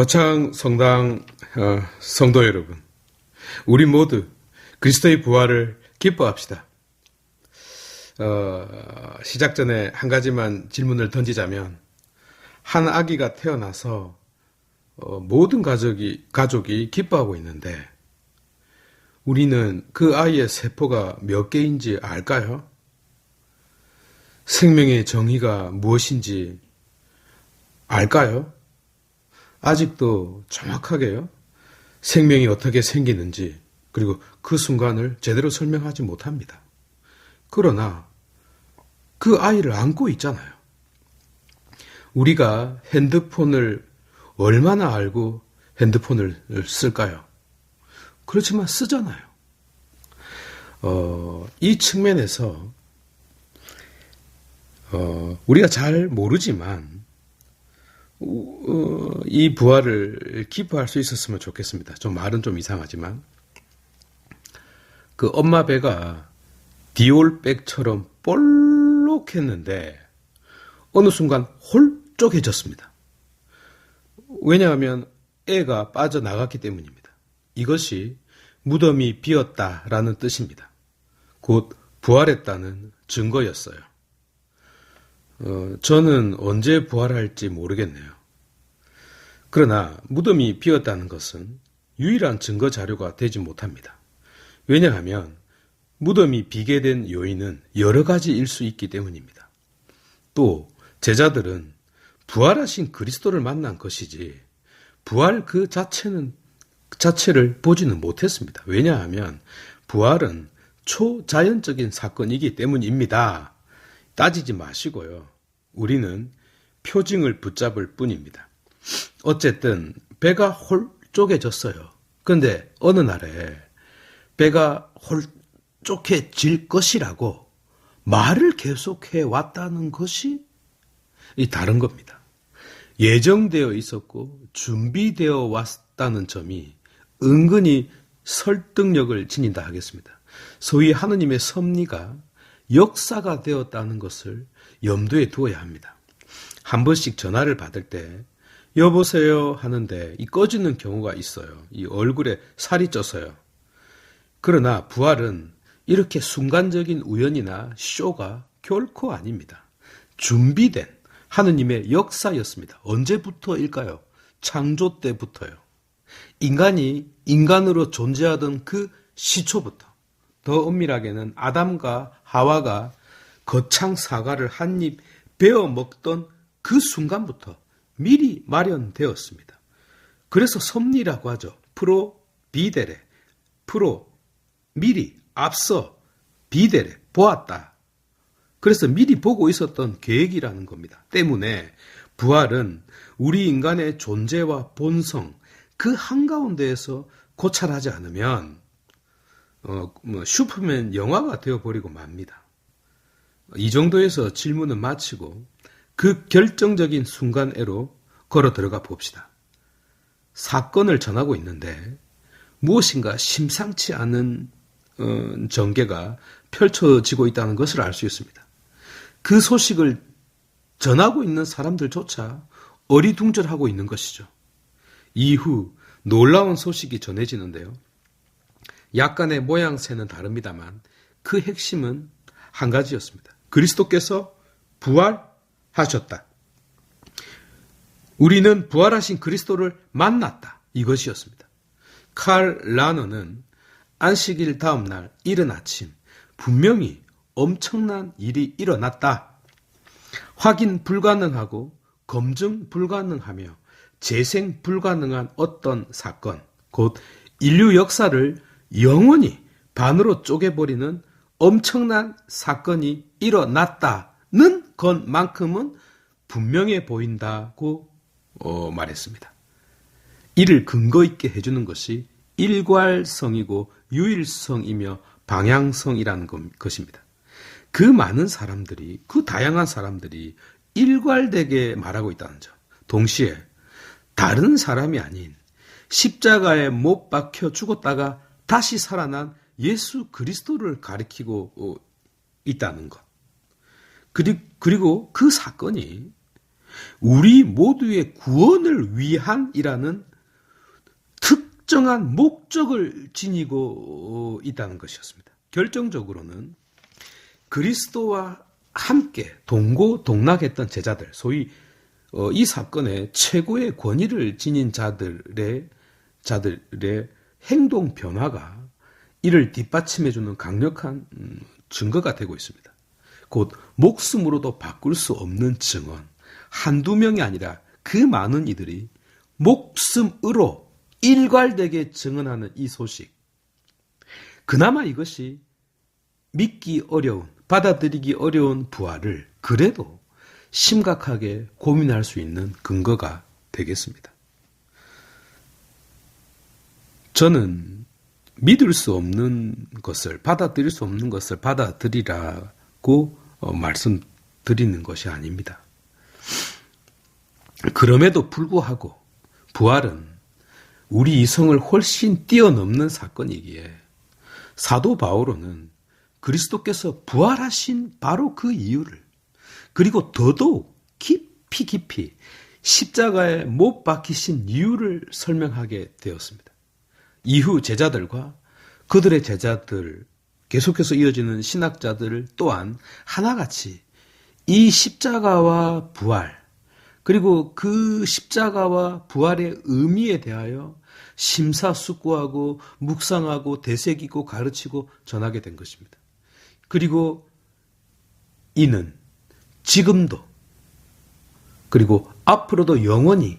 거창 성당 어, 성도 여러분, 우리 모두 그리스도의 부활을 기뻐합시다. 어, 시작 전에 한 가지만 질문을 던지자면 한 아기가 태어나서 어, 모든 가족이 가족이 기뻐하고 있는데 우리는 그 아이의 세포가 몇 개인지 알까요? 생명의 정의가 무엇인지 알까요? 아직도 정확하게요. 생명이 어떻게 생기는지 그리고 그 순간을 제대로 설명하지 못합니다. 그러나 그 아이를 안고 있잖아요. 우리가 핸드폰을 얼마나 알고 핸드폰을 쓸까요? 그렇지만 쓰잖아요. 어, 이 측면에서 어, 우리가 잘 모르지만 어, 이 부활을 기뻐할 수 있었으면 좋겠습니다. 좀 말은 좀 이상하지만 그 엄마 배가 디올백처럼 볼록했는데 어느 순간 홀쭉해졌습니다. 왜냐하면 애가 빠져나갔기 때문입니다. 이것이 무덤이 비었다라는 뜻입니다. 곧 부활했다는 증거였어요. 어, 저는 언제 부활할지 모르겠네요. 그러나 무덤이 비었다는 것은 유일한 증거 자료가 되지 못합니다. 왜냐하면 무덤이 비게 된 요인은 여러 가지일 수 있기 때문입니다. 또 제자들은 부활하신 그리스도를 만난 것이지 부활 그 자체는 그 자체를 보지는 못했습니다. 왜냐하면 부활은 초자연적인 사건이기 때문입니다. 따지지 마시고요. 우리는 표징을 붙잡을 뿐입니다. 어쨌든 배가 홀쭉해졌어요. 근데 어느 날에 배가 홀쭉해질 것이라고 말을 계속해 왔다는 것이 이 다른 겁니다. 예정되어 있었고 준비되어 왔다는 점이 은근히 설득력을 지닌다 하겠습니다. 소위 하느님의 섭리가 역사가 되었다는 것을 염두에 두어야 합니다. 한 번씩 전화를 받을 때 여보세요 하는데 이 꺼지는 경우가 있어요. 이 얼굴에 살이 쪄서요. 그러나 부활은 이렇게 순간적인 우연이나 쇼가 결코 아닙니다. 준비된 하느님의 역사였습니다. 언제부터일까요? 창조 때부터요. 인간이 인간으로 존재하던 그 시초부터 더 엄밀하게는 아담과 하와가 거창 사과를 한 입 베어 먹던 그 순간부터 미리 마련되었습니다. 그래서 섭리라고 하죠. 프로 비데레. 프로 미리 앞서 비데레 보았다. 그래서 미리 보고 있었던 계획이라는 겁니다. 때문에 부활은 우리 인간의 존재와 본성 그 한가운데에서 고찰하지 않으면 어, 뭐 슈퍼맨 영화가 되어버리고 맙니다. 이 정도에서 질문은 마치고 그 결정적인 순간에로 걸어 들어가 봅시다. 사건을 전하고 있는데 무엇인가 심상치 않은 어, 전개가 펼쳐지고 있다는 것을 알 수 있습니다. 그 소식을 전하고 있는 사람들조차 어리둥절하고 있는 것이죠. 이후 놀라운 소식이 전해지는데요. 약간의 모양새는 다릅니다만 그 핵심은 한 가지였습니다. 그리스도께서 부활하셨다. 우리는 부활하신 그리스도를 만났다. 이것이었습니다. 칼 라너는 안식일 다음 날 이른 아침 분명히 엄청난 일이 일어났다. 확인 불가능하고 검증 불가능하며 재생 불가능한 어떤 사건, 곧 인류 역사를 영원히 반으로 쪼개버리는 엄청난 사건이 일어났다는 것만큼은 분명해 보인다고 어, 말했습니다. 이를 근거 있게 해주는 것이 일괄성이고 유일성이며 방향성이라는 것입니다. 그 많은 사람들이, 그 다양한 사람들이 일괄되게 말하고 있다는 점. 동시에 다른 사람이 아닌 십자가에 못 박혀 죽었다가 다시 살아난 예수 그리스도를 가리키고 어, 있다는 것. 그리고 그 사건이 우리 모두의 구원을 위한이라는 특정한 목적을 지니고 있다는 것이었습니다. 결정적으로는 그리스도와 함께 동고동락했던 제자들, 소위 어, 이 사건의 최고의 권위를 지닌 자들의 자들의 행동 변화가 이를 뒷받침해주는 강력한 음, 증거가 되고 있습니다. 곧 목숨으로도 바꿀 수 없는 증언, 한두 명이 아니라 그 많은 이들이 목숨으로 일괄되게 증언하는 이 소식. 그나마 이것이 믿기 어려운, 받아들이기 어려운 부활을 그래도 심각하게 고민할 수 있는 근거가 되겠습니다. 저는 믿을 수 없는 것을, 받아들일 수 없는 것을 받아들이라고 어, 말씀드리는 것이 아닙니다. 그럼에도 불구하고 부활은 우리 이성을 훨씬 뛰어넘는 사건이기에 사도 바오로는 그리스도께서 부활하신 바로 그 이유를 그리고 더더욱 깊이 깊이 십자가에 못 박히신 이유를 설명하게 되었습니다. 이후 제자들과 그들의 제자들 계속해서 이어지는 신학자들 또한 하나같이 이 십자가와 부활 그리고 그 십자가와 부활의 의미에 대하여 심사숙고하고 묵상하고 되새기고 가르치고 전하게 된 것입니다. 그리고 이는 지금도 그리고 앞으로도 영원히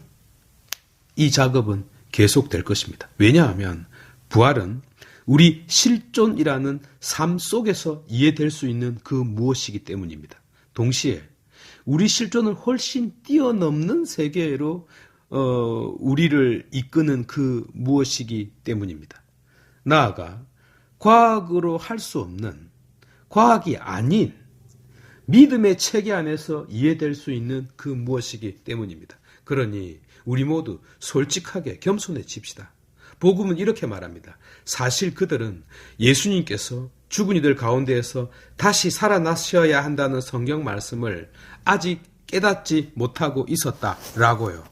이 작업은 계속될 것입니다. 왜냐하면 부활은 우리 실존이라는 삶 속에서 이해될 수 있는 그 무엇이기 때문입니다. 동시에 우리 실존을 훨씬 뛰어넘는 세계로 어, 우리를 이끄는 그 무엇이기 때문입니다. 나아가 과학으로 할 수 없는 과학이 아닌 믿음의 체계 안에서 이해될 수 있는 그 무엇이기 때문입니다. 그러니 우리 모두 솔직하게 겸손해집시다. 복음은 이렇게 말합니다. 사실 그들은 예수님께서 죽은 이들 가운데에서 다시 살아나셔야 한다는 성경 말씀을 아직 깨닫지 못하고 있었다라고요.